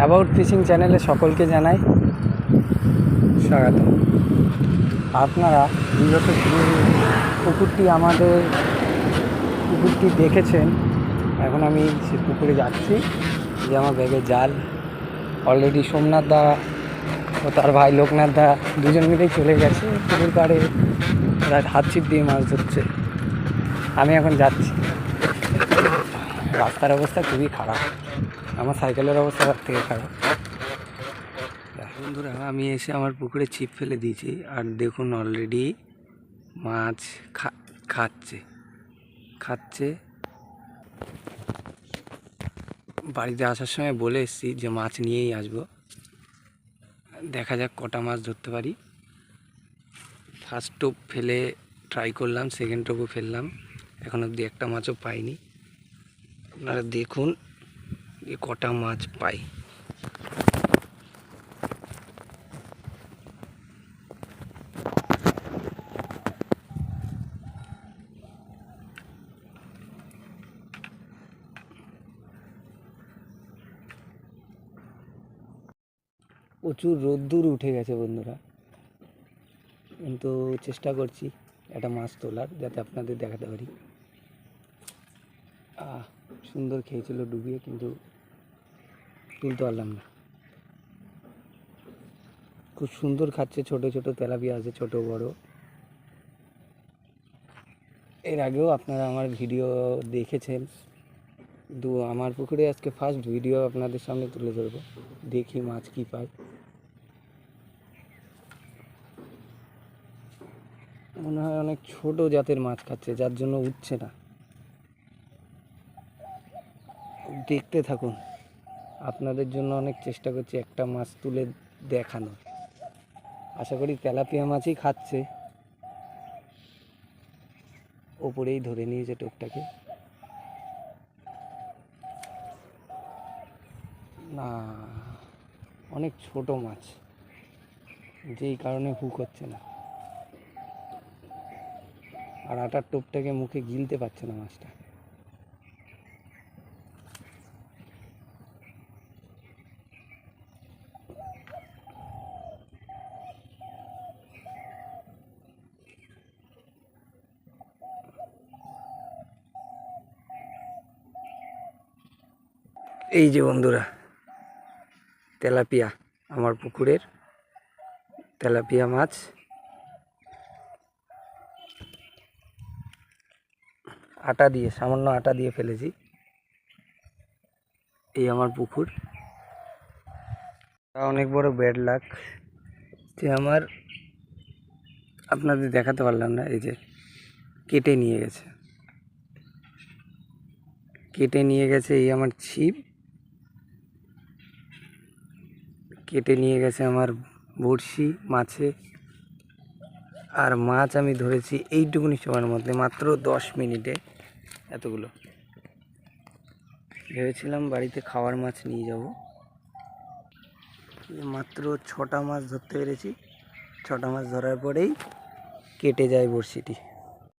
About fishing চ্যানেলে সকলকে জানাই স্বাগত আপনারা বিগত পুকুরটি আমাদের পুকুরটি দেখেছেন, এখন আমি সে পুকুরে যাচ্ছি। যে আমার ব্যাগে জাল অলরেডি সোমনাথ দা ও তার ভাই লোকনাথ দা দুজন মিলেই চলে গেছে। পুকুর পাড়ে হাত ছিপ দিয়ে মাছ ধরছে। আমি এখন যাচ্ছি। রাস্তার অবস্থা খুবই খারাপ। আমার সাইকেলের অবস্থা তার থেকে খারাপ। বন্ধুরা, আমি এসে আমার পুকুরে ছিপ ফেলে দিয়েছি আর দেখুন অলরেডি মাছ খাচ্ছে। খাচ্ছে। বাড়িতে আসার সময় বলে এসেছি যে মাছ নিয়েই আসব। দেখা যাক কটা মাছ ধরতে পারি। ফার্স্ট টোপ ফেলে ট্রাই করলাম সেকেন্ড টোপও ফেললাম। এখন অবধি একটা মাছও পাইনি। আপনারা দেখুন যে কটা মাছ পাই। প্রচুর রোদ্দুর উঠে গেছে বন্ধুরা। কিন্তু চেষ্টা করছি একটা মাছ তোলার, যাতে আপনাদের দেখাতে পারি। আহ। সুন্দর খেয়েছিল, ডুবিয়ে কিন্তু তুলতে পারলাম না। খুব সুন্দর খাচ্ছে ছোট ছোট তেলাপিয়া আছে, ছোট, বড়। এর আগেও আপনারা আমার ভিডিও দেখেছেন। দু, আমার পুকুরে আজকে ফার্স্ট ভিডিও আপনাদের সামনে তুলে ধরবো। দেখি মাছ কি পাই মনে হয় অনেক ছোট জাতের মাছ খাচ্ছে, যার জন্য উঠছে না। দেখতে থাকুন। আপনাদের জন্য অনেক চেষ্টা করছি একটা মাছ তুলে দেখানো আশা করি তেলাপিয়া মাছই খাচ্ছে। ওপরেই ধরে নিয়েছে টোপটাকে। না, অনেক ছোট মাছ। যেই কারণে হুক হচ্ছে না। আর আটার টোপটাকে মুখে গিলতে পারছে না মাছটা। এই যে বন্ধুরা, তেলাপিয়া, আমার পুকুরের তেলাপিয়া মাছ। আটা দিয়ে, সামান্য আটা দিয়ে ফেলেছি। এই আমার পুকুর। তা অনেক বড় ব্যাড লাক যে আমার, আপনাদের দেখাতে পারলাম না, এই যে কেটে নিয়ে গেছে। কেটে নিয়ে গেছে এই আমার ছিপ। কেটে নিয়ে গেছে আমার বড়শি, মাছে। আর মাছ আমি ধরেছি এইটুকুনি সময়ের মধ্যে, মাত্র দশ মিনিটে এতগুলো। ভেবেছিলাম বাড়িতে খাওয়ার মাছ নিয়ে যাব। মাত্র ছটা মাছ ধরতে পেরেছি। ছটা মাছ ধরার পরেই কেটে যায় বড়শিটি।